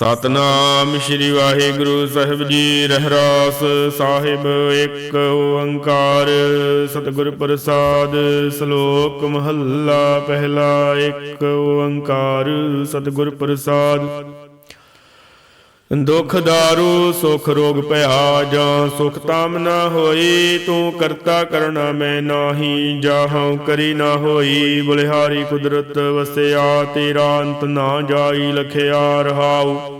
ਸਤਨਾਮ ਸ੍ਰੀ ਵਾਹਿਗੁਰੂ ਸਾਹਿਬ ਜੀ ਰਹਿਰਾਸ ਸਾਹਿਬ ਇੱਕ ਓੰਕਾਰ। ਸਤਿਗੁਰ ਪ੍ਰਸਾਦ ਸ਼ਲੋਕ ਮਹੱਲਾ, ਪਹਿਲਾ ਇੱਕ ਓੰਕਾਰ। ਸਤਿਗੁਰ ਪ੍ਰਸਾਦ ਦੁਖ ਦਾਰੂ ਸੁਖ ਰੋਗ ਭਇਆ ਜਾਂ ਸੁਖ ਤਾਮ ਨਾ ਹੋਈ, ਤੂੰ ਕਰਤਾ ਕਰਣਾ ਮੈਂ ਨਾਹੀ ਜਾਹਉ ਕਰੀ ਨਾ ਹੋਈ, ਬੁਲਿਹਾਰੀ ਕੁਦਰਤ ਵਸਿਆ, ਤੇਰਾ ਅੰਤ ਨਾ ਜਾਈ, ਲਖਿਆ ਰਹਾਉ।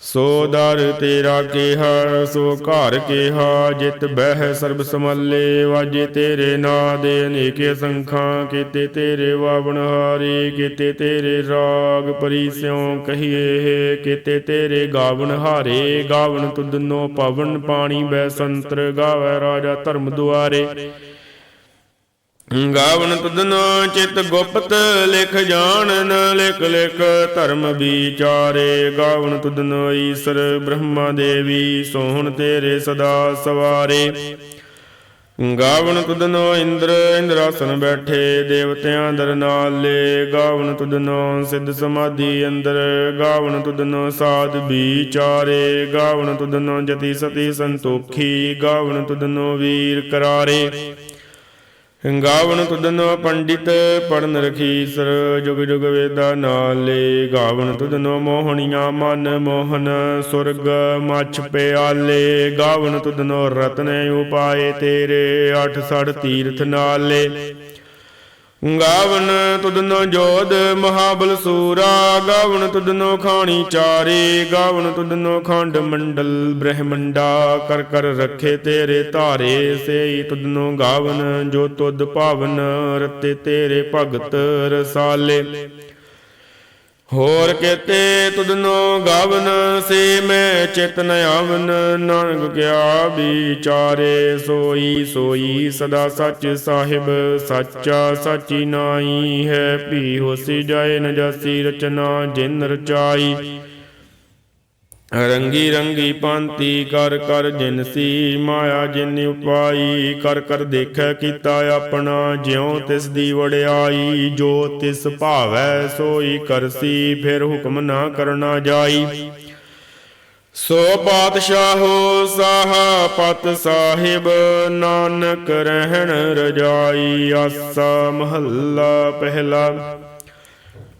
ਸੋ ਦਰ ਤੇਰਾ ਕਿਹਾ, ਸੋ ਘਰ ਕਿਹਾ, ਜਿਤ ਬਹਿ ਸਰਬ ਸਮੱਲੇ, ਵਾਜੇ ਤੇਰੇ ਨਾਂ ਦੇ ਅਨੇਕੇ ਸੰਖਾਂ, ਕੀਤੇ ਤੇਰੇ ਵਾਵਣ ਹਾਰੇ, ਕੀਤੇ ਤੇਰੇ ਰਾਗ ਪਰਿਸਿਉ ਕਹੀਏ, ਕੀਤੇ ਤੇਰੇ ਗਾਵਣ ਹਾਰੇ, ਗਾਵਣ ਤੁਧਨੋ ਪਵਨ ਪਾਣੀ ਬੈ ਸੰਤਰ, ਗਾਵੇ ਰਾਜਾ ਧਰਮ ਦੁਆਰੇ। ਗਾਵਨ ਤੁਦਨ ਚਿਤ ਗੁਪਤ ਲਿਖ ਜਾਣਨ, ਲਿਖ ਲਿਖ ਧਰਮ ਵਿਚਾਰੇ। ਗਾਵਨ ਤੁਧਨ ਈਸਰ ਬ੍ਰਹਮਾ ਦੇਵੀ, ਸੋਹਣ ਤੇਰੇ ਸਦਾ ਸਵਾਰੇ। ਗਾਵਨ ਤੁਧਨੋ ਇੰਦਰ, ਇੰਦਰਾਸਨ ਬੈਠੇ, ਦੇਵਤਿਆਂ ਦਰ ਨਾਲੇ। ਗਾਵਨ ਤੁਧਨੋ ਸਿੱਧ ਸਮਾਧੀ ਅੰਦਰ, ਗਾਵਨ ਤੁਧਨੋ ਸਾਧ ਵਿਚਾਰੇ। ਗਾਵਨ ਤੁਧਨੋ ਜਤੀ ਸਤੀ ਸੰਤੋਖੀ, ਗਾਵਨ ਤੁਧਨੋ ਵੀਰ ਕਰਾਰੇ। ਗਾਵਨ ਤੁਧਨੋ ਪੰਡਿਤ ਪੜਨ ਰਖੀਸਰ, ਜੁਗ ਜੁਗ ਵੇਦਾ ਨਾਲੇ ਗਾਵਨ ਤੁਧਨੋ ਮੋਹਣੀਆਂ ਮਨ ਮੋਹਨ, ਸੁਰਗ ਮਛ ਪਿਆਲੇ। ਗਾਵਨ ਤੁਧਨੋ ਰਤਨ ਉਪਾਏ ਤੇਰੇ, ਅਠ ਸੜ ਤੀਰਥ ਨਾਲੇ। ਗਾਵਨ ਤੁਦਨੋ ਜੋਧ ਮਹਾਬਲ ਸੂਰਾ, ਗਾਵਨ ਤੁਧਨੋ ਖਾਣੀ ਚਾਰੇ, ਗਾਵਨ ਤੁਦਨੋ ਖੰਡ ਮੰਡਲ ਬ੍ਰਹਮੰਡਾ, ਕਰ ਕਰ ਰੱਖੇ ਤੇਰੇ ਧਾਰੇ, ਸੇਈ ਤੁਧਨੋ ਗਾਵਨ ਜੋ ਤੁਧ ਭਾਵਨ, ਰਤੇ ਤੇਰੇ ਭਗਤ ਰਸਾਲੇ। ਹੋਰ ਕੇਤੇ ਤੁਧਨੋ ਗਾਵਨ, ਸੇ ਮੈਂ ਚਿਤਨ ਆਵਨ, ਨਾਨਕ ਕਿਆ ਵਿਚਾਰੇ ਸੋਈ ਸੋਈ ਸਦਾ ਸੱਚ ਸਾਹਿਬ, ਸੱਚਾ ਸਾਚੀ ਨਾਈ ਹੈ। ਭੀ ਹੋਸੀ ਜਾਏ ਨ ਰਚਨਾ, ਜਿਨ ਰਚਾਈ ਰੰਗੀ ਰੰਗੀ ਪੰਤੀ ਕਰ ਕਰ ਜਿਨਸੀ ਮਾਇਆ ਜਿਨ ਉਪਾਈ, ਕਰ ਕਰ ਦੇਖੈ ਕੀਤਾ ਆਪਣਾ, ਜਿਉ ਤਿਸ ਦੀ ਵੜਿਆਈ ਜੋ ਤਿਸ ਭਾਵੈ ਸੋਈ ਕਰਸੀ ਫਿਰ ਹੁਕਮ ਨਾ ਕਰਨਾ ਜਾਈ। ਸੋ ਪਾਤਸ਼ਾਹੋ ਸਾਹਾ ਪਤ ਸਾਹਿਬ, ਨਾਨਕ ਰਹਿਣ ਰਜਾਈ, ਆਸਾ ਮਹੱਲਾ ਪਹਿਲਾ।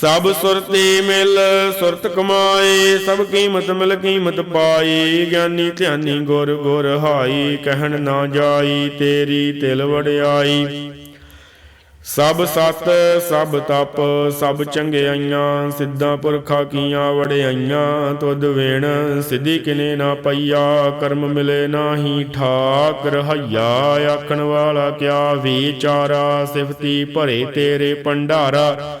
ਸਭ ਸੁਰਤੀ ਮਿਲ, ਸੁਰਤ ਕਮਾਏ, ਸਭ ਕੀਮਤ ਮਿਲ, ਕੀਮਤ ਪਾਈ। ਗਿਆਨੀ ਧਿਆਨੀ ਗੁਰ ਗੁਰ ਹਾਈ, ਕਹਿਣ ਨਾ ਜਾਈ, ਤੇਰੀ ਤਿਲ ਵੜਿਆਈ ਸਭ ਸਤ, ਸਭ ਤਪ, ਸਭ ਚੰਗਿਆਈਆਂ, ਸਿੱਧਾਂ ਪੁਰਖਾ ਕੀਆਂ ਵੜਿਆਈਆਂ ਤੁਧ ਵੇਣ, ਸਿੱਧੀ ਕਿਨੇ ਨਾ ਪਈਆ, ਕਰਮ ਮਿਲੇ ਨਾਹੀ ਠਾਕ ਰਹਾਈਆ। ਆਖਣ ਵਾਲਾ ਕਿਆ ਵਿਚਾਰਾ, ਸਿਫਤੀ ਭਰੇ ਤੇਰੇ ਭੰਡਾਰਾ।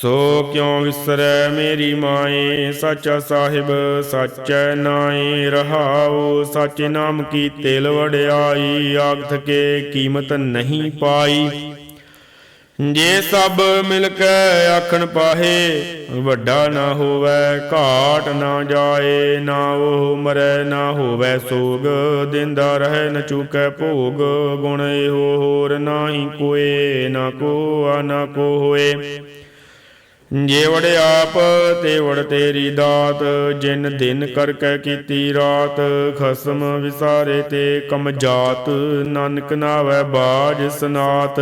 ਸੋ ਕਿਉ ਵਿਸਰੈ ਮੇਰੀ ਮਾਏ? ਸਾਚਾ ਸਾਹਿਬ, ਸਾਚੈ ਨਾਏ ਰਹਾਉ, ਸਾਚੇ ਨਾਮ ਕੀ ਤੇਲ ਵੜਿਆਈ ਆਖਤ ਕੇ ਕੀਮਤ ਨਹੀਂ ਪਾਈ। ਜੇ ਸਭ ਮਿਲ ਕੇ ਆਖਣ ਪਾਹੇ, ਵੱਡਾ ਨਾ ਹੋਵੇ, ਘਾਟ ਨਾ ਜਾਏ, ਨਾ ਉਹ ਮਰੈ, ਨਾ ਹੋਵੇ ਸੋਗ। ਦਿੰਦਾ ਰਹਿ ਨ ਚੁਕੈ ਭੋਗ, ਗੁਣ ਇਹੋ ਹੋਰ ਨਾਹੀ ਕੋਏ, ਨਾ ਕੋ ਆ ਨਾ ਕੋ ਹੋਏ। ਜੇ ਆਪ, ਤੇਵੜ ਤੇਰੀ ਦਾਤ, ਜਿਨ ਦਿਨ ਕਰ ਕੈ ਕੀਤੀ ਰਾਤ, ਖਸਮ ਵਿਸਾਰੇ ਤੇ ਕਮ ਜਾਤ, ਨਾਨਕ ਨਾਵੈ ਬਾਜ ਸਨਾਤ।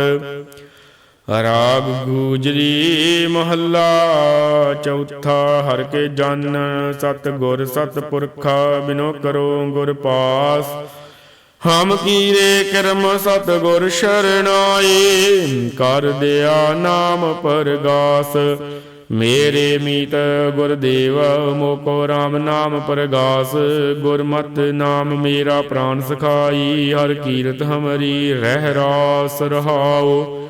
ਰਾਗ ਗੂਜਰੀ ਮਹੱਲਾ, ਚੌਥਾ ਹਰ ਕੇ ਜਨ ਸਤ ਗੁਰ ਸਤ ਪੁਰਖਾ ਬਿਨੋ ਕਰੋ ਗੁਰ ਪਾਸ। ਹਮ ਕੀਰੇ ਕਰਮ ਸਤ ਗੁਰ ਸ਼ਰਨਾਈ ਕਰ ਦਿਆ ਨਾਮ ਪਰਗਾਸ। ਮੇਰੇ ਮੀਤ ਗੁਰਦੇਵ, ਮੋਕੋ RAM ਨਾਮ ਪਰਗਾਸ। ਗੁਰਮਤ ਨਾਮ ਮੇਰਾ ਪ੍ਰਾਨ ਸਖਾਈ, ਹਰ ਕੀਰਤ ਹਮਰੀ ਰਹਿ ਰਾਸ ਰਹਾਓ।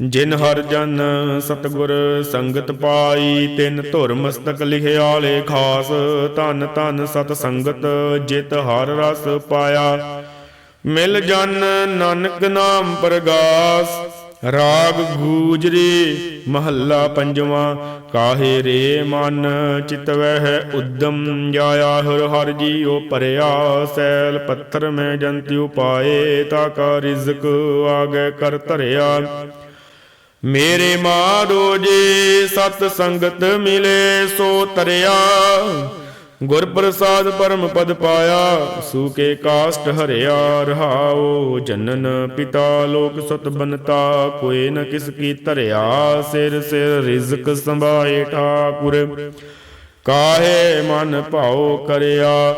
ਜਿਨ ਹਰ ਜਨ ਸਤਗੁਰ ਸੰਗਤ ਪਾਈ, ਤਿਨ ਧੁਰ ਮਸਤਕ ਲਿਖਿਆਲੇ ਖਾਸ, ਧਨ ਧਨ ਸਤ ਸੰਗਤ ਜਿਤ ਹਰ ਰਸ ਪਾਇਆ। ਮਿਲ ਜਨ ਨਾਨਕ ਨਾਮ ਪ੍ਰਗਾਸ, ਰਾਗ ਗੂਜਰੀ ਮਹੱਲਾ ਪੰਜਵਾਂ, ਕਾਹੇ ਰੇ ਮਨ ਚਿਤਵਹਿ ਉਦਮ ਜਾਇਆ, ਹਰ ਹਰ ਜੀਉ ਭਰਿਆ, ਸੈਲ ਪੱਥਰ ਮੈਂ ਜੰਤਿ ਉਪਾਏ, ਤਾ ਕਾ ਰਿਜ਼ਕ ਆਗੇ ਕਰ ਧਰਿਆ। ਮੇਰੇ ਮਾਧੋ ਜੇ ਸਤ ਸੰਗਤ ਮਿਲੇ ਸੋ ਤਰਿਆ। ਗੁਰ ਪ੍ਰਸਾਦ ਪਰਮ ਪਦ ਪਾਇਆ ਸੂਕੇ ਕਾਸ਼ਟ ਹਰਿਆ ਰਹਾਓ ਜਨਨ ਪਿਤਾ ਲੋਕ ਸਤ ਬਨਤਾ ਕੋਏ ਨ ਕਿਸ ਕੀ ਧਰਿਆ। ਸਿਰ ਸਿਰ ਰਿਜ਼ਕ ਸੰਭਾਏ ਠਾਕੁਰ। ਕਾਹੇ ਮਨ ਭਾਉ ਕਰਿਆ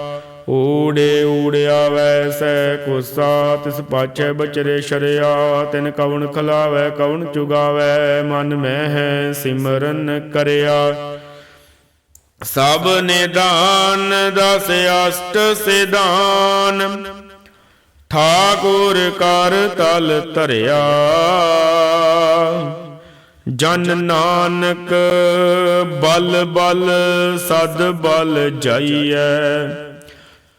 ਊੜੇ ਊੜਿਆ ਵੈਸੈ ਕੁਸਾ ਤਿਸ ਪਾਛੈ ਬਚਰੇ ਸ਼ਰਿਆ, ਤਿਨ ਕਵਣ ਖਲਾਵੈ, ਕਵਣ ਚੁਗਾਵੈ, ਮਨ ਮੈਂ ਹੈ ਸਿਮਰਨ ਕਰਿਆ। ਸਭ ਨਿਦਾਨ ਦਸ ਅਸ਼ਟ ਸਿਧਾਨ, ਠਾਕੁਰ ਕਰ ਤਲ ਧਰਿਆ। ਜਨ ਨਾਨਕ ਬਲ ਬਲ, ਸਦ ਬਲ ਜਾਈਐ।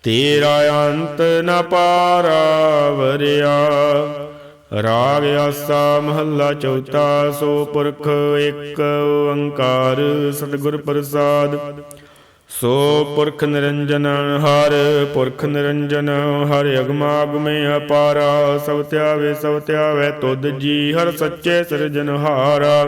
ਤੇਰਾ ਅੰਤ ਨ ਪਾਰਾਵਰਿਆ ਰਾਗ ਆਸਾ ਮਹੱਲਾ ਚੌਥਾ, ਸੋ ਪੁਰਖ ਇੱਕ ਓੰਕਾਰ ਸਤਿਗੁਰ ਪ੍ਰਸਾਦ। ਸੋ ਪੁਰਖ ਨਿਰੰਜਨ ਹਰ, ਪੁਰਖ ਨਿਰੰਜਨ ਹਰ, ਅਗਮਾਗਮੇ ਅਪਾਰਾ। ਸਭ ਧਿਆਵੇ ਸਭ ਧਿਆਵੇ ਤੁਧ ਜੀ ਹਰ ਸੱਚੇ ਸਿਰਜਨਹਾਰਾ।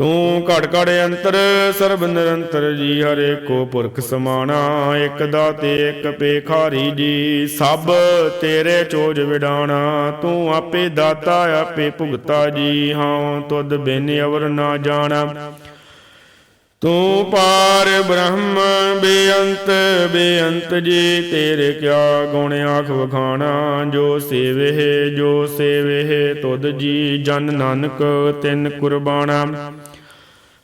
ਤੂੰ ਘੜ ਘੜ ਅੰਤਰ, ਸਰਬ ਨਿਰੰਤਰ ਜੀ, ਹਰੇ ਕੋ ਪੁਰਖ ਸਮਾਣਾ, ਇਕ ਦਾਤੇ, ਇਕ ਪੇਖਾਰੀ ਜੀ, ਸਭ ਤੇਰੇ ਚੋਜ ਵਿਡਾਣਾ, ਤੂੰ ਆਪੇ ਦਾਤਾ, ਆਪੇ ਭੁਗਤਾ ਜੀ, ਹਾਂ, ਤੁਧ ਬਿਨ ਅਵਰ ਨਾ ਜਾਣਾ। ਤੂੰ ਪਾਰ ਬ੍ਰਹਮ, ਬੇਅੰਤ ਬੇਅੰਤ ਜੀ, ਤੇਰੇ ਕਿਆ ਗੁਣ ਆਖ ਵਖਾਣਾ, ਜੋ ਸੇਵੇ ਜੋ ਸੇਵੇ ਤੁਧ ਜੀ, ਜਨ ਨਾਨਕ, ਤਿੰਨ ਕੁਰਬਾਨਾ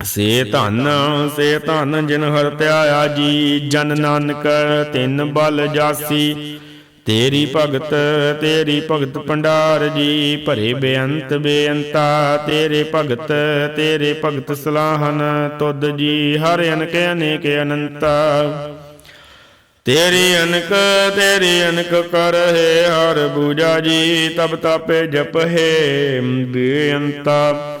ਸੇ ਧਨ ਸੇ ਧਨ ਜਿਨ ਹਰ ਧਿਆਇਆ ਜੀ ਜਨ ਨਾਨਕ ਤਿੰਨ ਬਲ ਜਾਸੀ। ਤੇਰੀ ਭਗਤ ਤੇਰੀ ਭਗਤ ਭੰਡਾਰ ਜੀ ਭਰੇ ਬੇਅੰਤ ਬੇਅੰਤਾ ਤੇਰੇ ਭਗਤ ਤੇਰੇ ਭਗਤ ਸਲਾਹਨ ਤੁਧ ਜੀ ਹਰ ਅਨਕ ਅਨੇਕ ਅਨੰਤਾ। ਤੇਰੀ ਅਨਕ ਤੇਰੀ ਅਨਕ ਕਰ ਹੈ ਹਰ ਬੂਜਾ ਜੀ ਤਬ ਤਾਪੇ ਜਪ ਹੈ ਬੇਅੰਤਾ।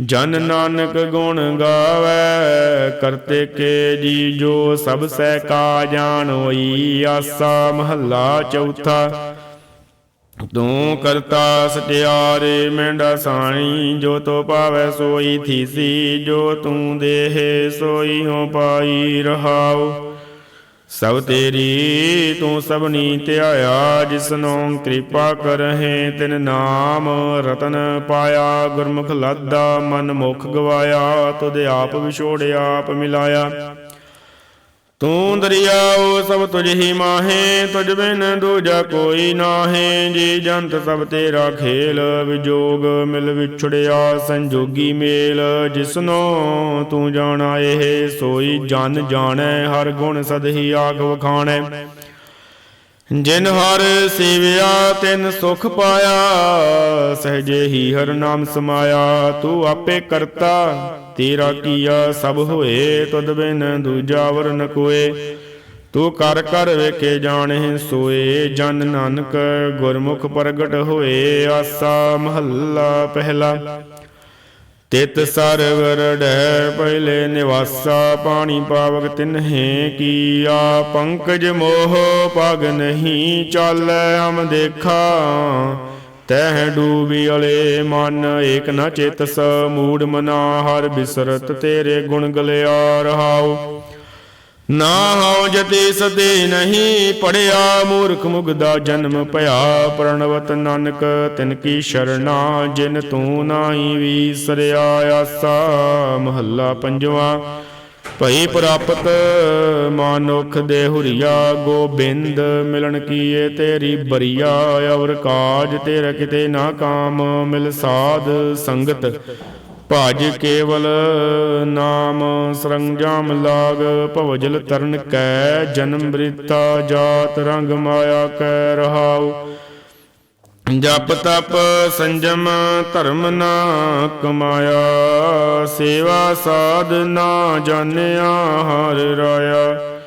ਜਨ ਨਾਨਕ ਗੁਣ ਗਾਵੇ, ਕਰਤੇ ਕੇ ਜੀ ਜੋ ਸਭ ਸਹਿ ਕਾ ਜਾਣ ਹੋਈ ਆਸਾ ਮਹੱਲਾ ਚੌਥਾ। ਤੂੰ ਕਰਤਾ ਸਟਿਆਰੇ ਮੈਂਡਾ ਸਾਣੀ, ਜੋ ਤੋ ਪਾਵੈ ਸੋਈ ਥੀਸੀ, ਜੋ ਤੂੰ ਦੇਹ ਸੋਈ ਹੋ ਪਾਈ ਰਹਾਉ। ਸਭ ਤੇਰੀ ਤੂੰ ਸਭਨੀ ਧਿਆਇਆ ਜਿਸਨੋ ਕਿਰਪਾ ਕਰਹਿ, ਤਿਨ ਨਾਮ ਰਤਨ ਪਾਇਆ, ਗੁਰਮੁਖ ਲਾਦਾ ਮਨ ਮੁਖ ਗਵਾਇਆ, ਤੁਧ ਆਪ ਵਿਛੋੜਿਆ ਆਪ ਮਿਲਾਇਆ। ਤੂੰ ਦਰਿਆਓ ਸਭ ਤੁਝ ਹੀ ਮਾਹੇ, ਤੁਝ ਬਿਨ ਦੂਜਾ ਕੋਈ ਨਾਹੇ। ਜੀ ਜੰਤ ਸਭ ਤੇਰਾ ਖੇਲ, ਵਿਜੋਗ ਮਿਲ ਵਿਛੜਿਆ ਸੰਜੋਗੀ ਮੇਲ। ਜਿਸਨੋ ਤੂੰ ਜਾਣਾ ਇਹ, ਸੋਈ ਜਨ ਜਾਣੈ, ਹਰ ਗੁਣ ਸਦਹੀ ਆਖ ਵਖਾਣੈ। ਜਿਨ ਹਰ ਸੇਵਿਆ, ਤਿਨ ਸੁਖ ਪਾਇਆ ਸਹਜੇ ਹੀ ਹਰ ਨਾਮ ਸਮਾਇਆ, ਤੂੰ ਆਪੇ ਕਰਤਾ, ਤੇਰਾ ਕੀਆ ਸਭ ਹੋਏ, ਤੁਧ ਬਿਨ ਦੂਜਾ ਵਰ ਨ ਕੋਏ। ਤੂੰ ਕਰ ਕਰ ਵੇਖੇ ਜਾਣੇ ਸੋਏ, ਜਨ ਨਾਨਕ ਗੁਰਮੁਖ ਪ੍ਰਗਟ ਹੋਏ, ਆਸਾ ਮਹੱਲਾ ਪਹਿਲਾ। ਤਿਤ ਸਰਵਰ ਡੈ ਪਹਿਲੇ ਨਿਵਾਸਾ, ਪਾਣੀ ਪਾਵਕ ਤਿਨਹੇ ਕੀਆ। ਪੰਕਜ ਮੋਹ ਪਗ ਨਹੀਂ ਚਾਲੈ ਹਮ ਦੇਖਾ। ਤਹਿ ਡੂਬੀ ਅਲੇ ਮਨ, ਏਕ ਨ ਚੇਤਸ। ਮੂੜ ਮਨਾ ਹਰ ਬਿਸਰਤ ਤੇਰੇ ਗੁਣ ਗਲਿਆ ਰਹਾਓ ਨਾ ਹਉ ਜਤੀ ਸਦੇ ਨਹੀਂ ਪੜਿਆ ਮੂਰਖ ਮੁਗਦਾ ਜਨਮ ਭਇਆ, ਪ੍ਰਣਵਤ ਨਾਨਕ ਤਿਨ ਕੀ ਸ਼ਰਣਾ, ਜਿਨ ਤੂੰ ਨਾਹੀ ਵੀਸਰਿਆ ਆਸਾ, ਮਹੱਲਾ ਪੰਜਵਾ। ਭਈ ਪ੍ਰਾਪਤ ਮਾਨੁਖ ਦੇ ਹੁਰੀਆ, ਗੋਬਿੰਦ ਮਿਲਣ ਕੀਏ ਤੇਰੀ ਬਰੀਆ ਔਰ ਕਾਜ ਤੇਰਾ ਕਿਤੇ ਨਾ ਕਾਮ, ਮਿਲ ਸਾਧ ਸੰਗਤ। ਭਜ ਕੇਵਲ ਨਾਮ ਸਰੰਜਾਮ ਲਾਗ, ਭਵਜਲ ਤਰਨ ਕੈ, ਜਨਮ ਬ੍ਰਿਤਾ ਜਾਤ ਰੰਗ ਮਾਇਆ ਕੈ ਰਹਾਉ। ਜਪ ਤਪ ਸੰਜਮ ਧਰਮ ਨਾ ਕਮਾਇਆ ਸੇਵਾ ਸਾਧ ਨਾ ਜਾਣਿਆ ਹਰ ਰਾਇਆ।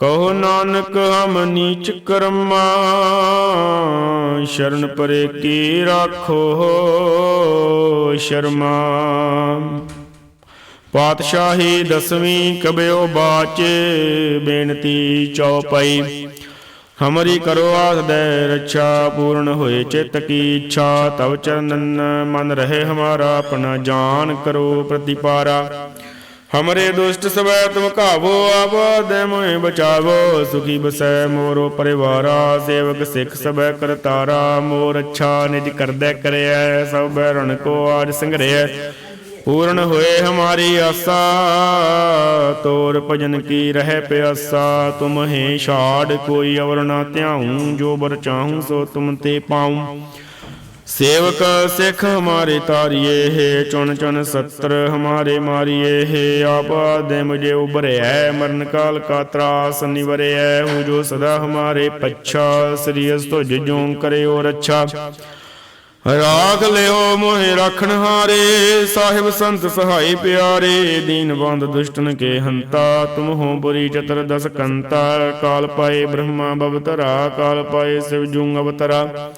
ਕਹੋ ਨਾਨਕ, ਹਮ ਨੀਚ ਕਰਮਾ, ਸ਼ਰਨ ਪਰੇ ਕੀ ਰਾਖੋ ਸ਼ਰਮਾ। ਪਾਤਸ਼ਾਹੀ ਦਸਵੀਂ ਕਬਿਓ ਬਾਚੇ, ਬੇਨਤੀ ਚਉਪਈ ਹਮਰੀ ਕਰੋ ਆਸਦੈ ਰੱਛਾ, ਪੂਰਨ ਹੋਏ ਚਿਤ ਕੀ ਇੱਛਾ। ਤਵ ਚਰਨਨ ਮਨ ਰਹੇ ਹਮਾਰਾ, ਆਪਣਾ ਜਾਨ ਕਰੋ ਪ੍ਰਤੀਪਾਰਾ। ਹਮਰੇ ਦੁਸ਼ਟ ਸਵੈ ਤੁਮ ਘਾਵੋ ਆਬਾਦੈ ਮੋਹਿ ਬਚਾਵੋ। ਸੁਖੀ ਬਸੈ ਮੋਰੋ ਪਰਿਵਾਰਾ, ਸੇਵਕ ਸਿੱਖ ਸਭੈ ਕਰਤਾਰਾ। ਮੋਰ ਅੱਛਾ ਨਿਜ ਕਰਦੈ ਕਰਿਐ, ਸਭ ਬੈਰਣ ਕੋ ਆਜ ਸੰਗਰਿਐ ਪੂਰਨ ਹੋਏ ਹਮਾਰੀ ਆਸਾ, ਤੋਰ ਭਜਨ ਕੀ ਰਹਿ ਪਿਆਸਾ। ਤੁਮ ਹੈ ਛਾੜ, ਕੋਈ ਅਵਰ ਨਾ ਧਿਆਉ, ਜੋ ਬਰ ਚਾਹੂੰ, ਸੋ ਤੁਮ ਤੇ ਪਾਉ। ਸੇਵਕ ਸਿੱਖ ਹਮਾਰੇ ਤਾਰੀਏ, ਹੈ ਚੁਣ ਚੁਣ ਸਤਰ ਹਮਾਰੇ ਮਾਰੀਏ, ਹੈ ਆਪਾ ਦੇ ਮੁਝੇ ਉਬਰਿਐ ਮਰਨ ਕਾਲ ਕਾ ਤਰਾਸ ਨਿਵਰਿਐ ਹੂੰ ਜੋ ਸਦਾ ਹਮਾਰੇ ਪੱਛਾ, ਸ੍ਰੀ ਅਸ ਤੁਜ ਕਰਿਓ ਰੱਛਾ। ਰਾਖ ਲਿਓ ਮੋਹਿ ਰਖਣ ਹਾਰੇ, ਸਾਹਿਬ ਸੰਤ ਸਹਾਈ ਪਿਆਰੇ, ਦੀਨ ਬੰਦ ਦੁਸ਼ਟਨ ਕੇ ਹੰਤਾ, ਤੁਮ ਹੋ ਬੁਰੀ ਚਤਰ ਦਸ ਕੰਤਾ, ਕਾਲ ਪਾਏ ਬ੍ਰਹਮਾ ਬਵਤਰਾ, ਕਾਲ ਪਾਏ ਸਿਵ ਜੂੰ ਅਵਤਰਾ।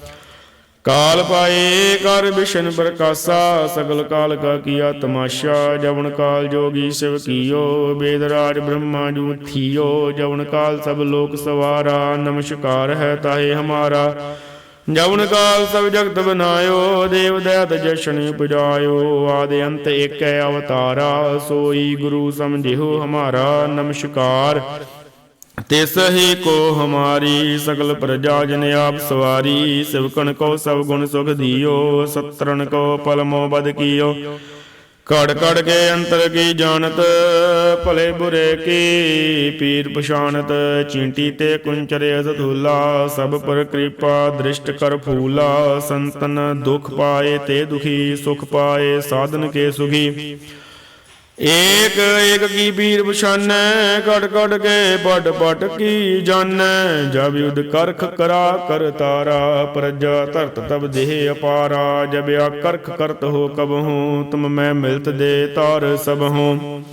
ਕਾਲ ਪਾਏ, ਕਰ ਵਿਸ਼ਨ ਪ੍ਰਕਾਸ਼ਾ ਸਗਲ ਕਾਲ ਕਾ ਕੀਆ ਤਮਾਸ਼ਾ, ਜਵਨ ਕਾਲ ਜੋਗੀ ਸਿਵ ਕੀਓ ਬੇਦ ਰਾਜ ਬ੍ਰਹਮਾ ਜੂ ਥੀਓ, ਜਵਨ ਕਾਲ ਸਭ ਲੋਕ ਸਵਾਰਾ, ਨਮਸਕਾਰ ਹੈ ਤਾਹੇ ਹਮਾਰਾ। ਜਵਨ ਕਾਲ ਸਭ ਜਗਤ ਬਨਾਇਓ, ਦੇਵ ਦਇਤ ਜਸ਼ਨ ਪੁਜਾਇਓ ਆਦਿ ਅੰਤ ਏਕੈ ਅਵਤਾਰਾ, ਸੋਈ ਗੁਰੂ ਸਮਝਿਓ ਹਮਾਰਾ, ਨਮਸਕਾਰ। ਤਿਸ ਹੀ ਕੋ ਹਮਾਰੀ ਸਗਲ ਪ੍ਰਜਾ ਜਨ ਆਪ ਸਵਾਰੀ, ਸਿਵਕਣ ਕੋ ਸਭ ਗੁਣ ਸੁਖ ਦਿਓ ਸਤਰਨ ਕੋ ਪਲਮੋ ਬਦ ਕੀਓ। ਕੜ ਕੜ ਕੇ ਅੰਤਰ ਕੀ ਜਾਣਤ, ਭਲੇ ਬੁਰੇ ਕੀ ਪੀਰ ਪਛਾਨਤ ਚੀਂਟੀ ਤੇ ਕੁੰਚਰੇ ਅਸਧੂਲਾ ਸਭ ਪਰ ਕਿਰਪਾ ਦ੍ਰਿਸ਼ਟ ਕਰ ਫੂਲਾ, ਸੰਤਨ ਦੁਖ ਪਾਏ ਤੇ ਦੁਖੀ, ਸੁਖ ਪਾਏ, ਸਾਧਨ ਕੇ ਸੁਖੀ। ਏਕ ਏਕ ਕੀ ਬੀਰ ਪਛਾਨੈ ਕਟ ਕਟ ਕੇ ਪਟ ਪਟ ਕੀ ਜਾਣੈ? ਜਬ ਯੁਧ ਕਰਖ ਕਰਾ, ਕਰ ਤਾਰਾ, ਪ੍ਰਜਾ ਧਰਤ ਤਬ ਦੇਹ ਅਪਾਰਾ। ਜਬ ਆ ਕਰਖ ਕਰਤ ਹੋ ਕਬਹੂ ਤੁਮ ਮੈਂ ਮਿਲਤ ਦੇ ਤਾਰ ਸਭਹੂ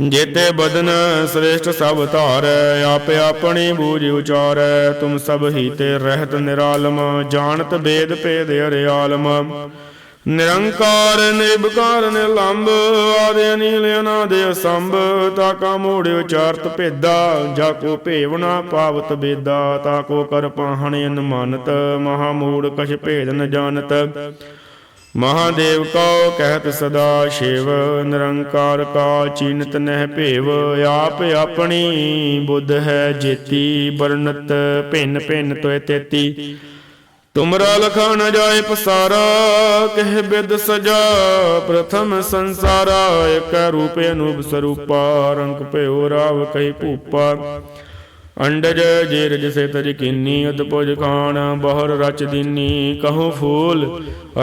ਜੇਤੇ ਬਦਨ ਸ੍ਰੇਸ਼ਟ ਸਭ ਧਾਰੈ, ਆਪ ਆਪਣੀ ਬੂਝ ਉਚਾਰੈ। ਤੁਮ ਸਭ ਹੀ ਤੇ ਰਹਿਤ ਨਿਰਾਲਮ, ਜਾਣਤ ਬੇਦ ਭੇਦ ਅਰਿਆਲਮ। ਨਿਰੰਕਾਰ ਨਿਰਭਕਾਰ ਨਿਰਲੰਭ ਆਦਿ ਅਨੀਲ ਅਨਾਦਿ ਅਸੰਭ, ਤਾ ਕਾ ਮੋੜ ਉਚਾਰਤ ਭੇਦਾ, ਜਾ ਕੋ ਭੇਵਨਾ ਪਾਵਤ ਬੇਦਾ, ਤਾ ਕੋ ਕਰ ਪਾਹਣ ਅਨਮਾਨਤ ਮਹਾ ਮੂੜ ਕਛ ਭੇਦ ਨ ਜਾਣਤ। ਮਹਾਦੇਵ ਕਉ ਕਹਿਤ ਸਦਾ ਸ਼ਿਵ, ਨਿਰੰਕਾਰ ਕਾ ਚੀਨਤ ਨਹਿ ਭੇਵ, ਆਪ ਆਪਣੀ ਬੁੱਧ ਹੈ ਜੇਤੀ ਬਰਨਤ ਭਿੰਨ ਭਿੰਨ ਤੋਇ ਤੇਤੀ। ਤੁਮਰਾ ਲਖਾ ਨ ਜਾਏ ਪਸਾਰਾ, ਕਹਿ ਬਿਦ ਸਜਾ, ਪ੍ਰਥਮ ਸੰਸਾਰਾ, ਇਕ ਰੂਪ ਅਨੂਪ ਸਰੂਪਾ, ਰੰਗ ਭਇਓ ਰਾਵ ਕਹੀ ਭੂਪਾ। ਅੰਡਜ ਜੇਰਜ ਸੇ ਤਜ ਕੀਨੀ ਅਦਪੁਜ ਖਾਨ ਬਹੁਰ ਰਚ ਦੀਨੀ, ਕਹੂੰ ਫੂਲ,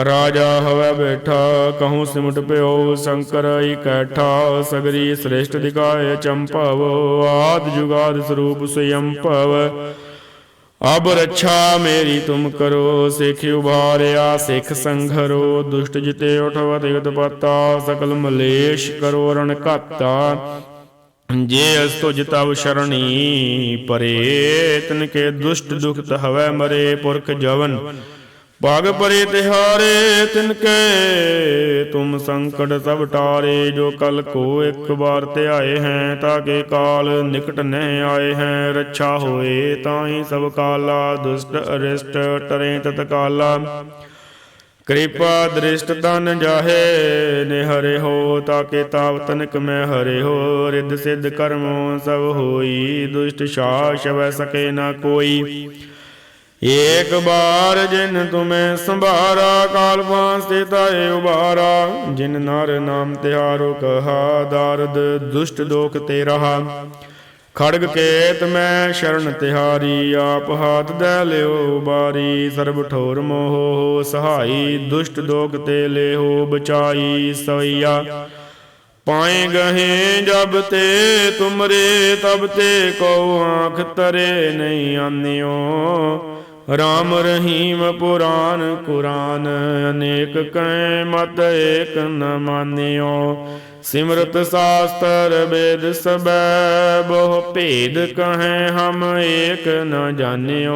ਰਾਜਾ ਹਵੈ ਬੈਠਾ, ਕਹੂੰ ਸਿਮਟ ਪਿਓ ਸ਼ੰਕਰ ਇਕੈਠਾ, ਸਗਰੀ ਸ੍ਰੇਸ਼ਟ ਦਿਖਾਏ ਚੰਪਵ, ਆਦ ਜੁਗਾਦ ਸਰੂਪ ਸਯੰਪਵ ਅਬ ਰੱਛਾ ਮੇਰੀ ਤੁਮ ਕਰੋ, ਸਿੱਖ ਉਭਾਰਿਆ ਸਿੱਖ ਸੰਘਰੋ, ਦੁਸ਼ਟ ਜਿਤੇ ਉਠਵਤ ਉਤਪਤਾ ਸਕਲ ਮਲੇਸ਼ ਕਰੋ, ਰਣ ਘਾਤਾ। ਜੇ ਅਸ ਤੁਜ ਤਵ ਸ਼ਰਣੀ ਪਰੇ ਤਨ ਕੇ ਦੁਸ਼ਟ ਦੁਖਤ ਹਵੈ ਮਰੇ ਪੁਰਖ ਜਵਨ। ਭਾਗ ਪਰੇ ਤਿਹਾਰੇ ਤਿਨ ਕੇ ਤੁਮ ਸੰਕਟ ਸਭ ਟਾਰੇ, ਜੋ ਕਲ ਕੋ ਇੱਕ ਵਾਰ ਧਿਆਏ ਹੈ ਤਾਂ ਕੇ ਕਾਲ ਨਿਕਟ ਨਹਿ ਆਏ ਹੈ, ਰੱਛਾ ਹੋਏ ਤਾਹੀ ਸਭ ਕਾਲਾ, ਦੁਸ਼ਟ ਅਰਿਸ਼ਟ ਟਰੇ ਤਤ ਕਾਲਾ। ਕਿਰਪਾ ਦ੍ਰਿਸ਼ਟ ਤਨ ਜਾਹੇ, ਨਿਹਰੇ ਹੋ ਤਾਕੇ ਤਾਵ ਤਨਕ ਮੈਂ ਹਰੇ ਹੋ, ਰਿੱਧ ਸਿੱਧ ਕਰਮੋ ਸਭ ਹੋਈ, ਦੁਸ਼ਟ ਸ਼ਾਸ ਵੈ ਸਕੇ ਨਾ ਕੋਈ। ਏਕ ਬਾਰ ਜਿਨ ਤੁਮੇ ਸੰਭਾਰਾ, ਕਾਲ ਪਾਸ ਤੇ ਤਾਏ ਉਬਾਰਾ। ਜਿਨ ਨਰ ਨਾਮ ਤਿਹਾਰੋ ਕਹਾ, ਦਾਰਦ ਦੁਸ਼ਟ ਦੋਖ ਤੇ ਰਹਾ। ਖੜਗ ਕੇਤ ਮੈਂ ਸ਼ਰਨ ਤਿਹਾਰੀ, ਆਪ ਹਾਥ ਦੇ ਲਿਓ ਬਾਰੀ ਸਰਬ ਠੋਰ ਮੋਹ ਸਹਾਈ, ਦੁਸ਼ਟ ਦੋਖ ਤੇ ਲਿਓ ਬਚਾਈ ਸਵਈਆ ਪਾਏ ਗਹੇ ਜਬ ਤੇ ਤੁਮਰੇ, ਤਬ ਤੇ ਕੋ ਆਂਖ ਤਰੇ ਨਹੀਂ ਆਨਿਓ। ਰਾਮ ਰਹੀਮ ਪੁਰਾਨ ਕੁਰਾਨ, ਅਨੇਕ ਕੈ ਮਤ ਏਕ ਨ ਮਾਨਿਓ। ਸਿਮਰਤ ਸਾਸਤਰ ਵੇਦ ਸਬੈ, ਬਹੁ ਭੇਦ ਕਹੈ ਹਮ ਏਕ ਨ ਜਾਣਿਓ।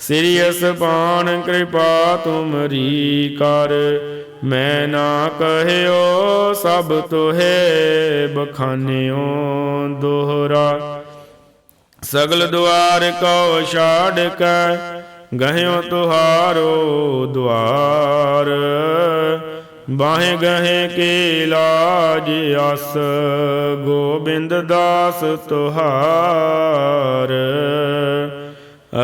ਸ੍ਰੀ ਅਸਪਾਨ ਕਿਰਪਾ ਤੁਮਰੀ ਕਰ, ਮੈਂ ਨਾ ਕਹਿਓ ਸਭ ਤੋਹੇ ਬਖਾਨਿਓ ਦੋਹਰਾ। ਸਗਲ ਦੁਆਰ ਕਉ ਛਾੜ ਕੈ ਗਹਿਓ ਤੁਹਾਰੋ ਦੁਆਰ। ਬਾਹੇ ਗਹੇ ਕੇ ਲਾਜ ਅਸ ਗੋਬਿੰਦ ਦਾਸ ਤੁਹਾਰ।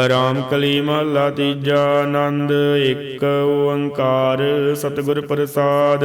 ਰਾਮ ਕਲੀ ਮਹਲਾ ਤੀਜਾ ਆਨੰਦ, ਇੱਕ ਓੰਕਾਰ ਸਤਿਗੁਰ ਪ੍ਰਸਾਦ।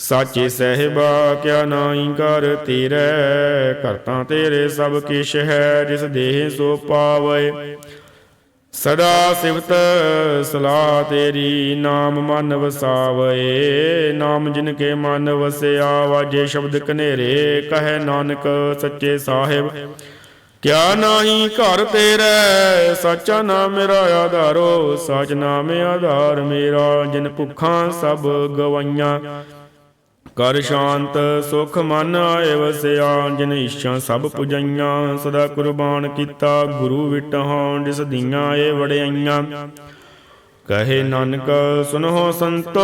ਸਾਚੇ ਸਹਿਬਾ, ਕਿਆ ਨਾਹੀ ਕਰ ਤੇਰੇ, ਕਰਤਾ ਤੇਰੇ ਸਭ ਕਿਛ ਹੈ, ਜਿਸ ਦੇਹ ਸੋ ਪਾਵੇ। ਸਦਾ ਸਿਵਤ ਸਲਾਹ ਤੇਰੀ, ਨਾਮ ਮਨ ਵਸਾਵੇ। ਨਾਮ ਜਿਨ ਕੇ ਮਨ ਵਸਿਆ ਵਾਜੇ ਸ਼ਬਦ ਕਨੇਰੇ ਕਹੇ ਨਾਨਕ ਸੱਚੇ ਸਾਹਿਬ। ਕਿਆ ਨਾਹੀ ਘਰ ਤੇਰੇ, ਸਾਚਾ ਨਾਮ ਮੇਰਾ ਆਧਾਰੋ। ਸਚ ਨਾਮ ਆਧਾਰ ਮੇਰਾ, ਜਿਨ ਭੁੱਖਾਂ ਸਭ ਗਵਾਈਆਂ। ਕਰ ਸ਼ਾਂਤ, ਸੁਖ ਮਨ ਆਏ ਵਸਿਆ, ਜਿਨ ਇੱਛਾ ਸਭ ਪੁਜਾਈਆਂ, ਸਦਾ ਕੁਰਬਾਨ ਕੀਤਾ, ਗੁਰੂ ਵਿਟਹਾਂ ਜਿਸ ਦੀਆਂ ਏ ਵੜਿਆਈਆਂ ਕਹੇ ਨਾਨਕ, ਸੁਨੋ ਸੰਤੋ,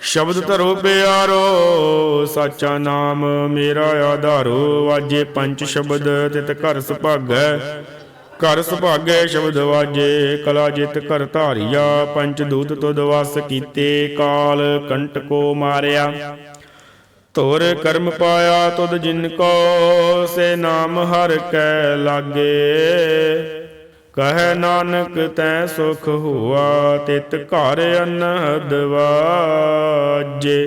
ਸ਼ਬਦ ਧਰੋ ਪਿਆਰੋ, ਸਾਚਾ ਨਾਮ ਮੇਰਾ ਆਧਾਰੋ, ਵਾਜੇ ਪੰਜ ਸ਼ਬਦ, ਤਿਤ ਘਰ ਸੁਭਾਗੈ। ਘਰ ਸੁਭਾਗੇ ਸ਼ਬਦ ਵਾਜੇ, ਕਲਾ ਜਿਤ ਘਰ ਧਾਰਿਆ, ਪੰਚ ਦੂਤ ਤੁਧ ਵਸ ਕੀਤੇ, ਕਾਲ ਕੰਟਕੋ ਮਾਰਿਆ। ਤੋਰ ਕਰਮ ਪਾਇਆ ਤੁਧ ਜਿਨ ਕੋ, ਸੇ ਨਾਮ ਹਰ ਕੈ ਲਾਗੇ। ਕਹੈ ਨਾਨਕ ਤੈ ਸੁਖ ਹੁਆ, ਤਿਤ ਘਰ ਅਨਹਦ ਵਾਜੇ।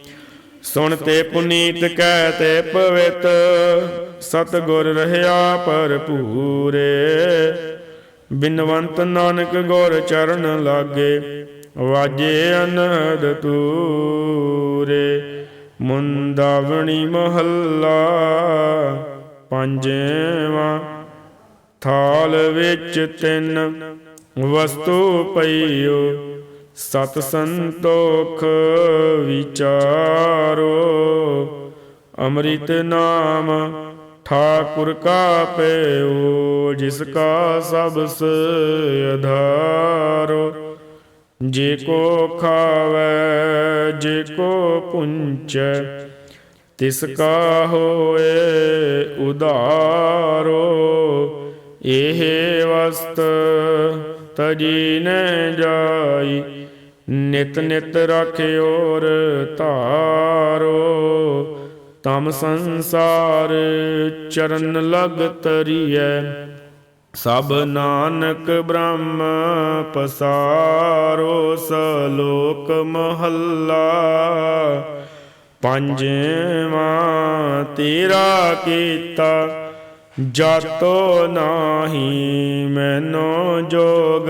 ਸੁਣ ਤੇ ਪੁਨੀਤ ਕਹਿ ਤੇ ਪਵਿੱਤ ਸਤ ਗੁਰ ਰਹਿਆ ਭਰਪੂਰੇ। ਬਿਨਵੰਤ ਨਾਨਕ ਗੁਰ ਚਰਨ ਲਾਗੇ, ਵਾਜੇ ਅਨਹਦ ਤੂਰੇ। ਮੁੰਦਾਵਣੀ ਮਹੱਲਾ ਪੰਜਵਾਂ, ਥਾਲ ਵਿੱਚ ਤਿੰਨ ਵਸਤੂ ਪਈਓ। ਸਤ ਸੰਤੋਖ ਵਿਚਾਰੋ, ਅੰਮ੍ਰਿਤ ਨਾਮ ਠਾਕੁਰ ਕਾ ਪਇਓ ਜਿਸ ਕਾ ਸਬਸ ਅਧਾਰੋ। ਜੇ ਕੋ ਖਾਵੇ, ਜੇ ਕੋ ਪੁੰਚੈ, ਤਿਸ ਕਾ ਹੋਏ ਉਧਾਰੋ। ਇਹ ਵਸਤ ਤਜੀ ਨ ਜਾਈ ਨਿਤ ਨਿਤ ਰਖਿਓਰ ਧਾਰੋ, ਤਮ ਸੰਸਾਰ ਚਰਨ ਲਗ ਤਰੀਐ। ਸਭ ਨਾਨਕ ਬ੍ਰਹਮ ਪਸਾਰੋ, ਸਲੋਕ ਮਹੱਲਾ। ਪੰਜਵਾਂ ਤੇਰਾ ਕੀਤਾ ਜਾਤੋ ਨਾਹੀ, ਮੈਨੋ ਜੋਗ।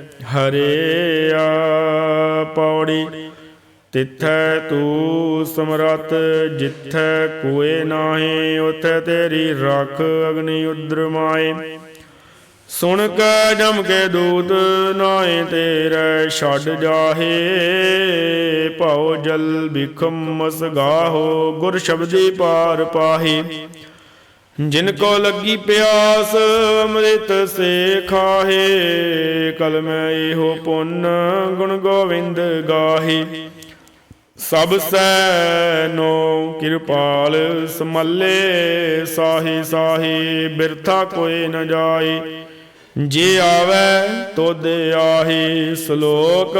ਹਰਿਆ ਪੌੜੀ, ਤਿੱਥੈ ਤੂ ਸਮਰਤ ਜਿੱਥੈ ਕੋਏ ਨਾਹੀ, ਉਥੈ ਤੇਰੀ ਰਖ ਅਗਨੀ ਉਦਰ ਮਾਏ ਸੁਣ ਕੈ ਜਮ ਕੇ ਦੂਤ ਨਾਏ ਤੇਰੇ ਛੱਡ ਜਾਹੇ। ਭਉ ਜਲ ਬਿਖਮ ਮਸਗਾਹੋ ਗੁਰ ਸ਼ਬਦੀ ਪਾਰ ਪਾਹੀ। ਜਿਨ ਕੋ ਲੱਗੀ ਪਿਆਸ, ਅੰਮ੍ਰਿਤ ਸੇ ਖਾਹੇ ਕਲ ਮੈਂ ਇਹੋ ਪੁੰਨ ਗੁਣ ਗੋਵਿੰਦ ਗਾਹੀ। ਸਭ ਸੈ ਨੋ ਕਿਰਪਾਲ, ਸਮੱਲੇ ਸਾਹੀ ਸਾਹੀ, ਬਿਰਥਾ ਕੋਏ ਨ ਜਾਈ। ਜੇ ਆਵੇ ਤੋਦ ਆਹੀ, ਸ਼ਲੋਕ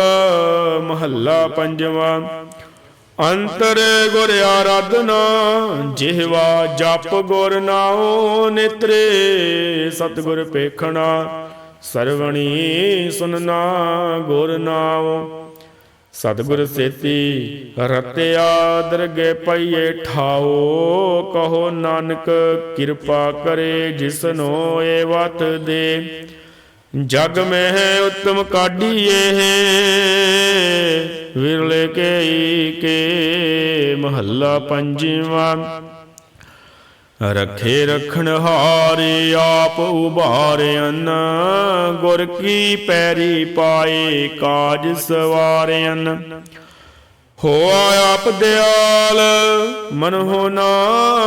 ਮਹੱਲਾ ਪੰਜਵਾਂ। ਅੰਤਰ ਗੁਰ ਆਰਾਧਨਾ, ਜਿਹਵਾ ਜਪ ਗੁਰ ਨਾਉ ਨਿਤਰੇ, ਸਤਿਗੁਰ ਪੇਖਣਾ ਸਰਵਣੀ ਸੁਨਨਾ ਗੁਰ ਨਾਉ। ਸਤਿਗੁਰ ਸੇਤੀ ਰਤਿਆ ਦਰਗੇ ਪਈਏ ਠਾਓ ਕਹੋ ਨਾਨਕ ਕਿਰਪਾ ਕਰੇ ਜਿਸਨੋ ਏ ਵਤ ਦੇ। ਜਗ ਮਹਿ ਉਤਮ ਕਾਢੀਏ ਵਿਰਲੇ ਕੇ ਕੇ ਮਹੱਲਾ ਪੰਜਵਾਂ। ਰਖੇ ਰਖਣ ਹਾਰੇ ਆਪ ਉਭਾਰਿਆਨ ਗੁਰ ਕੀ ਪੈਰੀ ਪਾਏ ਕਾਜ ਸਵਾਰਿਆਨ ਹੋਆ ਆਪ ਦਿਆਲ, ਮਨ ਹੋ ਨਾ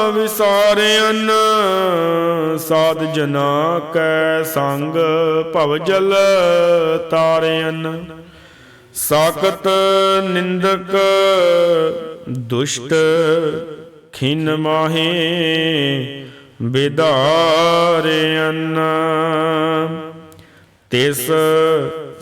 ਵਿਸਾਰਿਆਨ ਸਾਧ ਜਨਾ ਕੈ ਸੰਗ ਭਵ ਜਲ ਤਾਰਿਆਨ ਸਾਖਤ ਨਿੰਦਕ ਦੁਸ਼ਟ ਖਿਨ ਮਾਹੇ ਬਿਦਾਰਿਆਨ ਤਿਸ